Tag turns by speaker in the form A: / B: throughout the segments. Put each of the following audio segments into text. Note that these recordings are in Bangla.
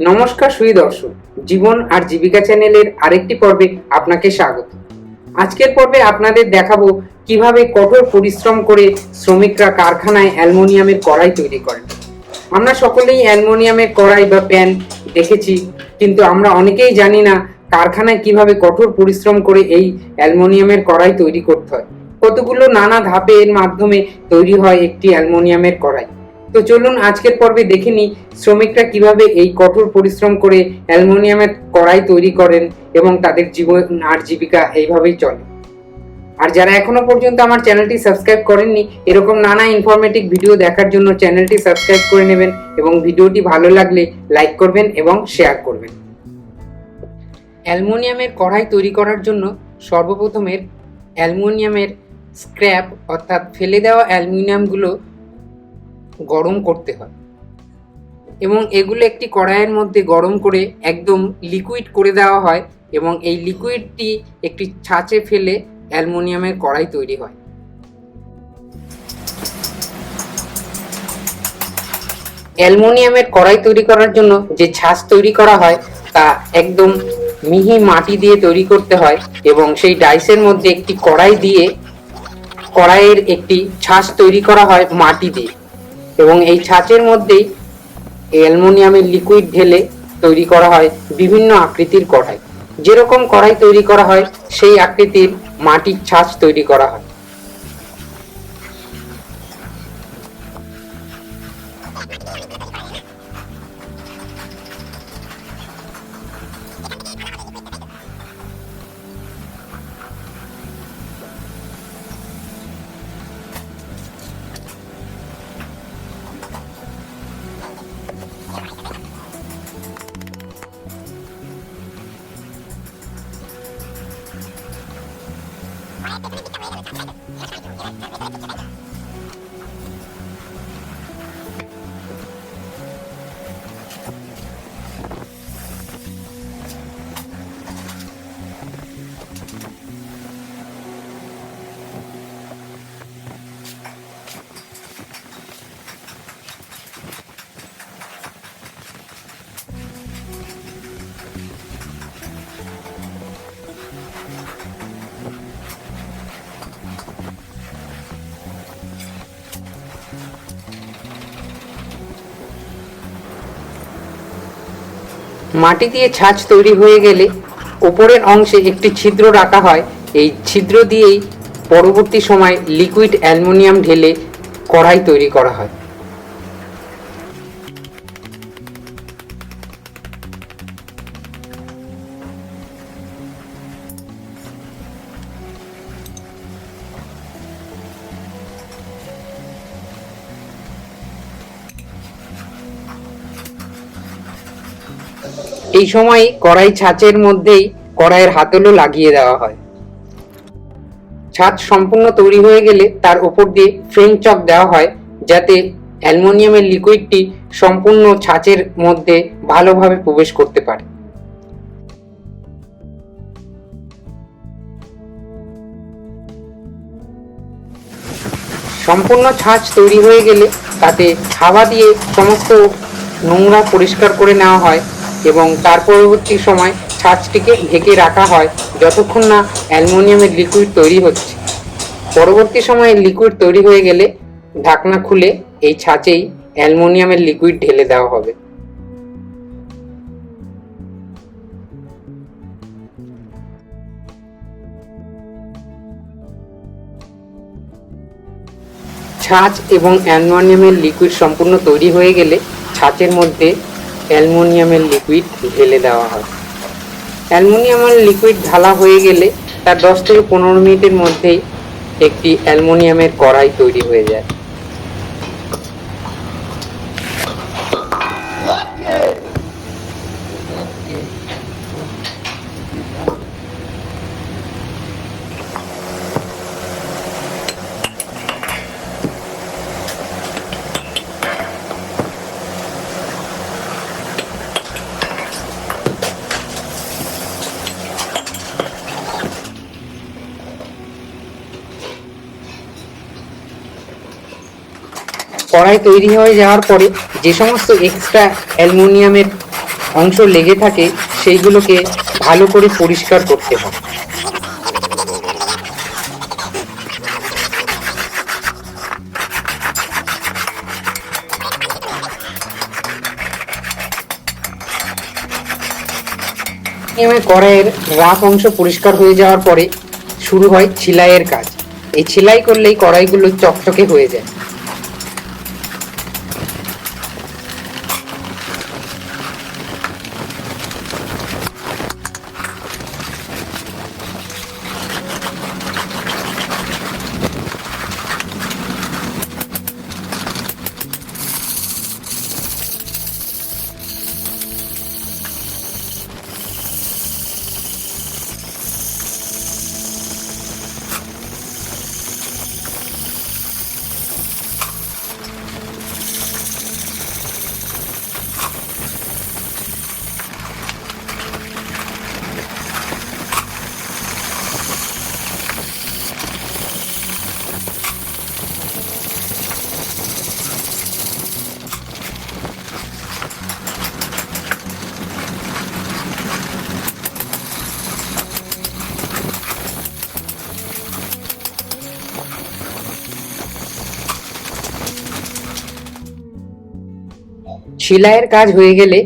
A: নমস্কার সুই দর্শক, জীবন আর জীবিকা চ্যানেলের আরেকটি পর্বে আপনাকে স্বাগত। আজকের পর্বে আপনাদের দেখাবো কীভাবে কঠোর পরিশ্রম করে শ্রমিকরা কারখানায় অ্যালুমিনিয়ামের কড়াই তৈরি করেন। আমরা সকলেই অ্যালুমিনিয়ামের কড়াই বা প্যান দেখেছি, কিন্তু আমরা অনেকেই জানি না কারখানায় কীভাবে কঠোর পরিশ্রম করে এই অ্যালুমিনিয়ামের কড়াই তৈরি করতে হয়। কতগুলো নানা ধাপের মাধ্যমে তৈরি হয় একটি অ্যালুমিনিয়ামের কড়াই। তো চলুন আজকের পর্বে দেখে নিই শ্রমিকরা কীভাবে এই কঠোর পরিশ্রম করে অ্যালুমিনিয়ামের কড়াই তৈরি করেন এবং তাদের জীবন আর জীবিকা এইভাবেই চলে। আর যারা এখনও পর্যন্ত আমার চ্যানেলটি সাবস্ক্রাইব করেননি, এরকম নানা ইনফরমেটিভ ভিডিও দেখার জন্য চ্যানেলটি সাবস্ক্রাইব করে নেবেন এবং ভিডিওটি ভালো লাগলে লাইক করবেন এবং শেয়ার করবেন। অ্যালুমিনিয়ামের কড়াই তৈরি করার জন্য সর্বপ্রথমের অ্যালুমিনিয়ামের স্ক্র্যাপ অর্থাৎ ফেলে দেওয়া অ্যালুমিনিয়ামগুলো গরম করতে হয়। এবং এগুলো একটি কড়াইয়ের মধ্যে গরম করে একদম লিকুইড করে দেওয়া হয় এবং এই লিকুইডটি একটি ছাঁচে ফেলে অ্যালুমিনিয়ামের কড়াই তৈরি হয়। অ্যালুমিনিয়ামের কড়াই তৈরি করার জন্য যে ছাঁচ তৈরি করা হয় তা একদম মিহি মাটি দিয়ে তৈরি করতে হয় এবং সেই ডাইসের মধ্যে একটি কড়াই দিয়ে কড়াইয়ের একটি ছাঁচ তৈরি করা হয় মাটি দিয়ে। এবং এই ছাঁচের মধ্যেই অ্যালুমিনিয়ামের লিকুইড ঢেলে তৈরি করা হয় বিভিন্ন আকৃতির কড়াই। যেরকম কড়াই তৈরি করা হয়, সেই আকৃতির মাটির ছাঁচ তৈরি করা হয়। মাটি দিয়ে ছাঁচ তৈরি হয়ে গেলে ওপরের অংশে একটি ছিদ্র রাখা হয়। এই ছিদ্র দিয়েই পরবর্তী সময় লিকুইড অ্যালমোনিয়াম ঢেলে কড়াই তৈরি করা হয়। এই সময় কড়াই ছাঁচের মধ্যেই কড়াইয়ের হাতলও লাগিয়ে দেওয়া হয়। ছাঁচ সম্পূর্ণ তৈরি হয়ে গেলে তার উপর দিয়ে ফ্রেঞ্চ চক দেওয়া হয়, যাতে অ্যালুমিনিয়ামের লিকুইডটি সম্পূর্ণ ছাঁচের মধ্যে ভালোভাবে প্রবেশ করতে পারে। সম্পূর্ণ ছাঁচ তৈরি হয়ে গেলে তাতে হাওয়া দিয়ে সমস্ত নোংরা পরিষ্কার করে নেওয়া হয়। এবং তার পরবর্তী সময় ছাঁচটিকে ঢেকে রাখা হয় যতক্ষণ না অ্যালুমিনিয়ামের লিকুইড তৈরি হচ্ছে। পরবর্তী সময়ে লিকুইড তৈরি হয়ে গেলে ঢাকনা খুলে এই ছাঁচেই অ্যালুমিনিয়ামের লিকুইড ঢেলে দেওয়া হবে। ছাঁচ এবং অ্যালুমিনিয়ামের লিকুইড সম্পূর্ণ তৈরি হয়ে গেলে ছাঁচের মধ্যে অ্যালুমিনিয়ামের লিকুইড ঢেলে দেওয়া হয়। অ্যালমোনিয়ামের লিকুইড ঢালা হয়ে গেলে তার দশ থেকে পনেরো মিনিটের মধ্যেই একটি অ্যালমোনিয়ামের কড়াই তৈরি হয়ে যায়। কড়াই তৈরি হয়ে যাওয়ার পরে যে সমস্ত এক্সট্রা অ্যালুমিনিয়ামের অংশ লেগে থাকে, সেইগুলোকে ভালো করে পরিষ্কার করতে হয় কড়াইয়ের রাফ অংশ পরিষ্কার হয়ে যাওয়ার পরে শুরু হয় ছিলাইয়ের কাজ। এই ছিলাই করলেই কড়াইগুলো চকচকে হয়ে যায়। সেলাইয়ের কাজ হয়ে গেলে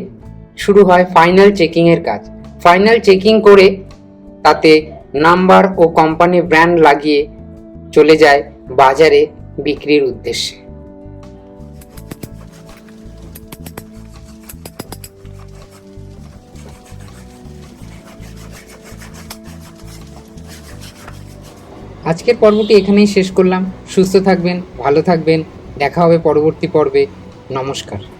A: শুরু হয় ফাইনাল চেকিং এর কাজ। ফাইনাল চেকিং করে তাতে নাম্বার ও কোম্পানি ব্র্যান্ড লাগিয়ে চলে যায় বাজারে বিক্রির উদ্দেশ্যে। আজকের পর্বটি এখানেই শেষ করলাম। সুস্থ থাকবেন, ভালো থাকবেন। দেখা হবে পরবর্তী পর্বে। নমস্কার।